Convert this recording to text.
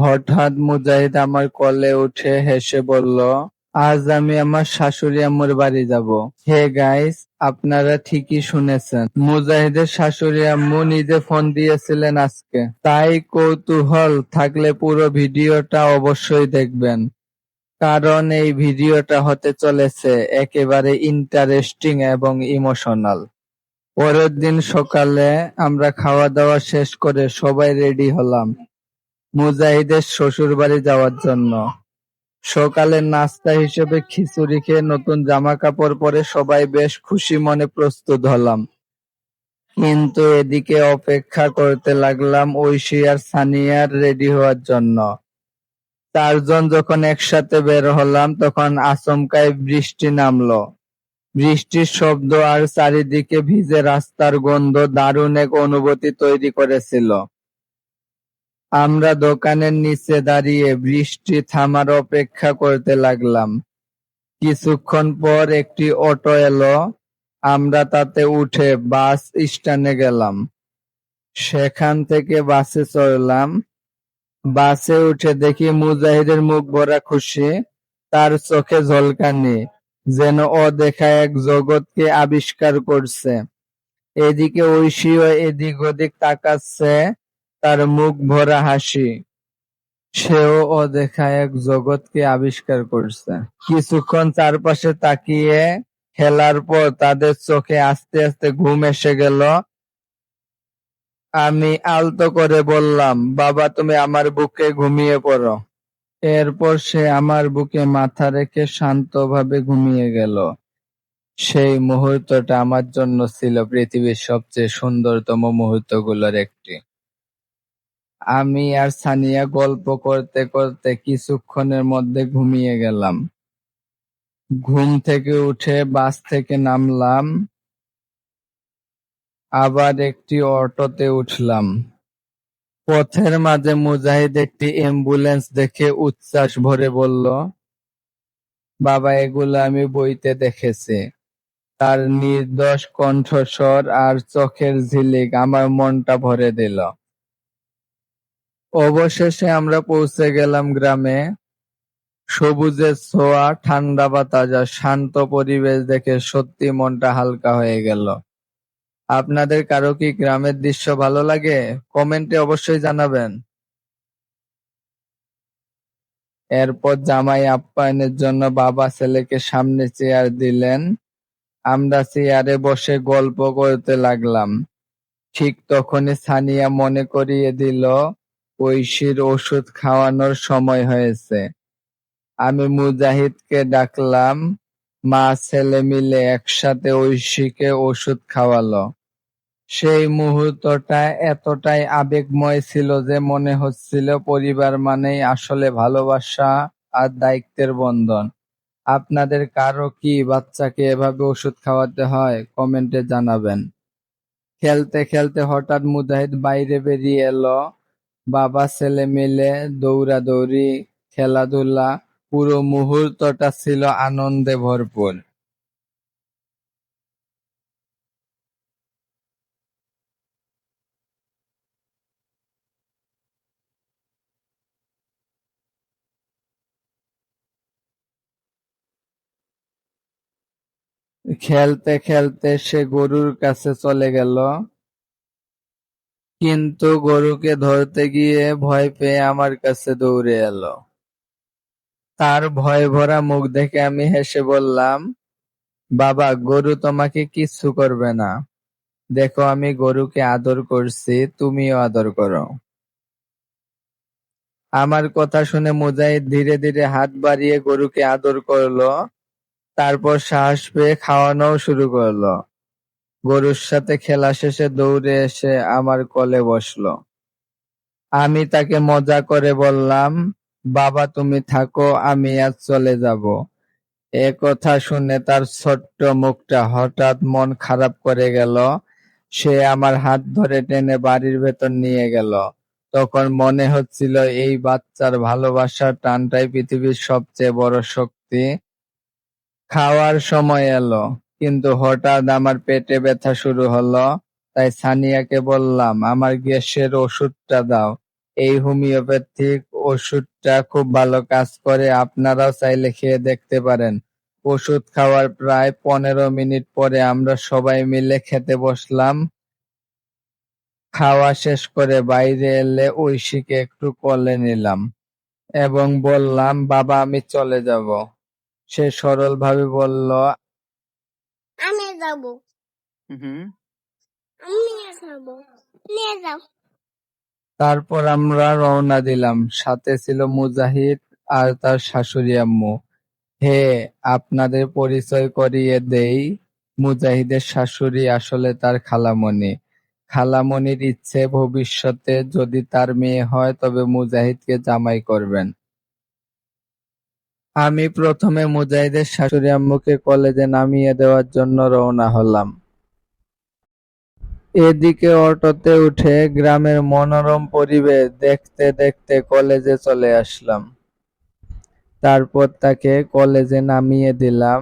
হঠাৎ মুজাহিদ আমার কোলে উঠে হেসে বলল, আজ আমি আমার শাশুড়ি আম্মুর বাড়ি যাব। হে গাইস, আপনারা ঠিকই শুনেছেন। মুজাহিদের শাশুড়ি আম্মু নিজে ফোন দিয়েছিলেন আজকে। তাই কৌতূহল থাকলে পুরো ভিডিওটা অবশ্যই দেখবেন। কারণ এই ভিডিওটা হতে চলেছে একেবারে ইন্টারেস্টিং এবং ইমোশনাল। পরের দিন সকালে আমরা খাওয়া দাওয়া শেষ করে সবাই রেডি হলাম মুজাহিদের শ্বশুরবাড়ি যাওয়ার জন্য। সকালের নাস্তা হিসেবে খিচুড়ি খেয়ে নতুন জামা কাপড় পরে সবাই বেশ খুশি মনে প্রস্তুত হলাম। কিন্তু এদিকে অপেক্ষা করতে লাগলাম ঐশী আর সানিয়ার রেডি হওয়ার জন্য। চারজন যখন একসাথে বের হলাম, তখন আচমকাই বৃষ্টি নামলো। বৃষ্টির শব্দ আর চারিদিকে ভিজে রাস্তার গন্ধ দারুণ এক অনুভূতি তৈরি করেছিল। আমরা দোকানের নিচে দাঁড়িয়ে বৃষ্টি থামার অপেক্ষা করতে লাগলাম। কিছুক্ষণ পর একটি অটো এলো, আমরা তাতে উঠে বাস স্ট্যান্ডে গেলাম। সেখান থেকে বাসে চড়লাম। বাসে উঠে দেখি মুজাহিদের মুখ ভরা খুশি, তার চোখে ঝলকানি, যেন ও দেখা এক জগৎকে আবিষ্কার করছে। এদিকে ঐশীও এদিক ওদিক তাকাচ্ছে, তার মুখ ভরা হাসি। সেও অদেখা এক জগৎকে আবিষ্কার করছে। কিছুক্ষণ চারপাশে তাকিয়ে খেলার পর তাদের চোখে আস্তে আস্তে ঘুম এসে গেল। আমি আলতো করে বললাম, বাবা তুমি আমার বুকে ঘুমিয়ে পড়ো। এরপর সে আমার বুকে মাথা রেখে শান্তভাবে ঘুমিয়ে গেল। সেই মুহূর্তটা আমার জন্য ছিল পৃথিবীর সবচেয়ে সুন্দরতম মুহূর্তগুলোর একটি। আমি আর সানিয়া গল্প করতে করতে কিছুক্ষণের মধ্যে ঘুমিয়ে গেলাম। ঘুম থেকে উঠে বাস থেকে নামলাম। আবার একটি অটোতে উঠলাম। পথের মাঝে মুজাহিদ একটি অ্যাম্বুলেন্স দেখে উচ্ছ্বাস ভরে বলল, বাবা এগুলো আমি বইতে দেখেছি। তার নির্দোষ কণ্ঠস্বর আর চোখের ঝিলিক আমার মনটা ভরে দিল। অবশেষে আমরা পৌঁছে গেলাম গ্রামে। সবুজের ছোঁয়া, ঠান্ডা বাতাস আর শান্ত পরিবেশ দেখে সত্যি মনটা হালকা হয়ে গেল। আপনাদের কারও কি গ্রামের দৃশ্য ভালো লাগে? কমেন্টে অবশ্যই জানাবেন। এরপর জামাই আপ্যায়নের জন্য বাবা ছেলেকে সামনে চেয়ার দিলেন। আমরা চেয়ারে বসে গল্প করতে লাগলাম। ঠিক তখনই সানিয়া মনে করিয়ে দিল ঐশীর ওষুধ খাওয়ানোর সময় হয়েছে। আমি মুজাহিদকে ডাকলাম, মা ছেলে মিলে একসাথে ঐশীকে ওষুধ খাওয়ালো। সেই মুহূর্তটা এতটাই আবেগময় ছিল যে মনে হচ্ছিল পরিবার মানেই আসলে ভালোবাসা আর দায়িত্বের বন্ধন। আপনাদের কারও কি বাচ্চাকে এভাবে ওষুধ খাওয়াতে হয়? কমেন্টে জানাবেন। খেলতে খেলতে হঠাৎ মুজাহিদ বাইরে বেরিয়ে এলো। বাবা ছেলে মিলে দৌড়াদৌড়ি, খেলাধুলা, পুরো মুহূর্তটা ছিল আনন্দে ভরপুর। খেলতে খেলতে সে গরুর কাছে চলে গেল। কিন্তু গরুকে ধরতে গিয়ে ভয় পেয়ে আমার কাছে দৌড়ে এলো। তার ভয় ভরা মুখ দেখে আমি হেসে বললাম, বাবা গরু তোমাকে কিচ্ছু করবে না। দেখো আমি গরুকে আদর করছি, তুমিও আদর করো। আমার কথা শুনে মুজাহিদ ধীরে ধীরে হাত বাড়িয়ে গরুকে আদর করল। তারপর সাহস পেয়ে খাওয়ানোও শুরু করল। গরুর সাথে খেলা শেষে দৌড়ে এসে আমার কোলে বসল। আমি তাকে মজা করে বললাম, বাবা তুমি থাকো আমি আজ চলে যাব। এ কথা শুনে তার ছোট্ট মুখটা হঠাৎ মন খারাপ করে গেল। সে আমার হাত ধরে টেনে বাড়ির ভেতর নিয়ে গেল। তখন মনে হচ্ছিল এই বাচ্চার ভালোবাসার টানটাই পৃথিবীর সবচেয়ে বড় শক্তি। খাওয়ার সময় এলো, কিন্তু হঠাৎ আমার পেটে ব্যথা শুরু হলো। তাই সানিয়াকে বললাম, আমার গ্যাসের ওষুধটা দাও। এই হোমিওপ্যাথিক ওষুধটা খুব ভালো কাজ করে আপনারাও চাইলে খেয়ে দেখতে পারেন ওষুধ খাওয়ার প্রায় পনেরো মিনিট পরে আমরা সবাই মিলে খেতে বসলাম খাওয়া শেষ করে বাইরে এলে ঐশীকে একটু কোলে নিলাম এবং বললাম বাবা আমি চলে যাব সে সরলভাবে বলল আমি যাব। হুম আমি নিয়ে নিয়ে যাও। তারপর আমরা রওনা দিলাম। সাথে ছিল মুজাহিদ আর তার শাশুড়ি আম্মু। হে আপনাদের পরিচয় করিয়ে দেই। মুজাহিদের শাশুড়ি আসলে তার খালামণি। খালামণির ইচ্ছে ভবিষ্যতে যদি তার মেয়ে হয় তবে মুজাহিদকে জামাই করবেন। আমি প্রথমে মুজাহিদের শাশুড়ি আম্মুকে কলেজে নামিয়ে দেওয়ার জন্য রওনা হলাম। এদিকে অটোতে উঠে গ্রামের মনোরম পরিবেশ দেখতে দেখতে কলেজে চলে আসলাম। তারপর তাকে কলেজে নামিয়ে দিলাম।